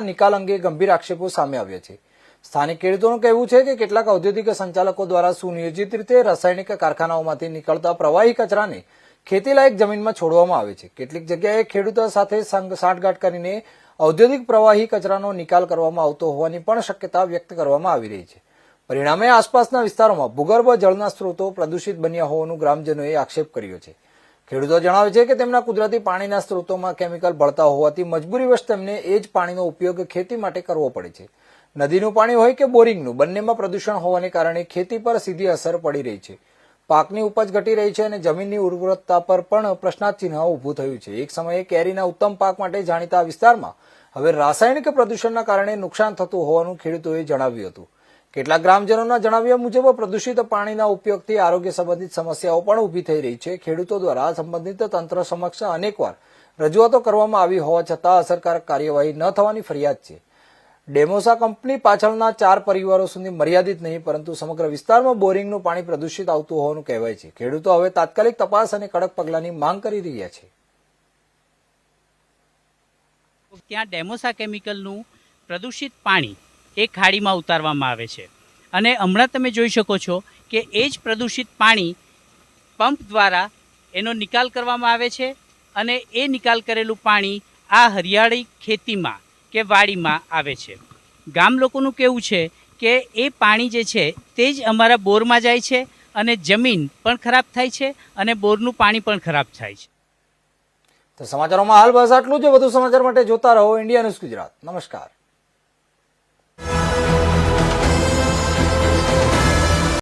નિકાલ અંગે ગંભીર આક્ષેપો સામે આવ્યા છે. સ્થાનિક ખેડૂતોનું કહેવું છે કે કેટલાક ઔદ્યોગિક સંચાલકો દ્વારા સુનિયોજિત રીતે રાસાયણિક કારખાનાઓમાંથી નીકળતા પ્રવાહી કચરાને ખેતીલાયક જમીનમાં છોડવામાં આવે છે. કેટલીક જગ્યાએ ખેડૂતો સાથે સાંઠગાંઠ કરીને ઔદ્યોગિક પ્રવાહી કચરાનો નિકાલ કરવામાં આવતો હોવાની પણ શક્યતા વ્યક્ત કરવામાં આવી રહી છે. પરિણામે આસપાસના વિસ્તારોમાં ભૂગર્ભ જળના સ્ત્રોતો પ્રદૂષિત બન્યા હોવાનું ગ્રામજનોએ આક્ષેપ કર્યો છે. ખેડૂતો જણાવે છે કે તેમના કુદરતી પાણીના સ્ત્રોતોમાં કેમિકલ ભળતા હોવાથી મજબૂરીવશ તેમને એ જ પાણીનો ઉપયોગ ખેતી માટે કરવો પડે છે. નદીનું પાણી હોય કે બોરિંગનું, બંનેમાં પ્રદૂષણ હોવાને કારણે ખેતી પર સીધી અસર પડી રહી છે. પાકની ઉપજ ઘટી રહી છે અને જમીનની ઉર્વરતા પર પણ પ્રશ્નાર્થ ઊભું થયું છે. એક સમયે કેરીના ઉત્તમ પાક માટે જાણીતા વિસ્તારમાં હવે રાસાયણિક પ્રદૂષણના કારણે નુકસાન થતું હોવાનું ખેડૂતોએ જણાવ્યું હતું. કેટલાક ગ્રામજનોના જણાવ્યા મુજબ, પ્રદૂષિત પાણીના ઉપયોગથી આરોગ્ય સંબંધિત સમસ્યાઓ પણ ઊભી થઈ રહી છે. ખેડૂતો દ્વારા સંબંધિત તંત્ર સમક્ષ અનેકવાર રજૂઆતો કરવામાં આવી હોવા છતાં અસરકારક કાર્યવાહી ન થવાની ફરિયાદ છે. ડેમોસા કંપની પાછળના ચાર પરિવારો સુધી મર્યાદિત નહીં, પરંતુ સમગ્ર વિસ્તારમાં બોરિંગનું પાણી પ્રદૂષિત આવતું હોવાનું કહેવાય છે. ખેડૂતો હવે તાત્કાલિક તપાસ અને કડક પગલાંની માંગ કરી રહ્યા છે. ત્યાં ડેમોસા કેમિકલનું પ્રદૂષિત પાણી એ ખાડીમાં ઉતારવામાં આવે છે. અને હમણાં તમે જોઈ શકો છો કે એ જ પ્રદૂષિત પાણી પંપ દ્વારા એનો નિકાલ કરવામાં આવે છે અને એ નિકાલ કરેલું પાણી આ હરિયાળી ખેતીમાં કે વાડીમાં આવે છે. ગામ લોકોનું કહેવું છે કે એ પાણી જે છે તે જ અમારા બોરમાં જાય છે અને જમીન પણ ખરાબ થાય છે અને બોરનું પાણી પણ ખરાબ થાય છે. તો સમાચારોમાં હાલ બસ આટલું જ. વધુ સમાચાર માટે જોતા રહો ઇન્ડિયા ન્યૂઝ ગુજરાત. નમસ્કાર.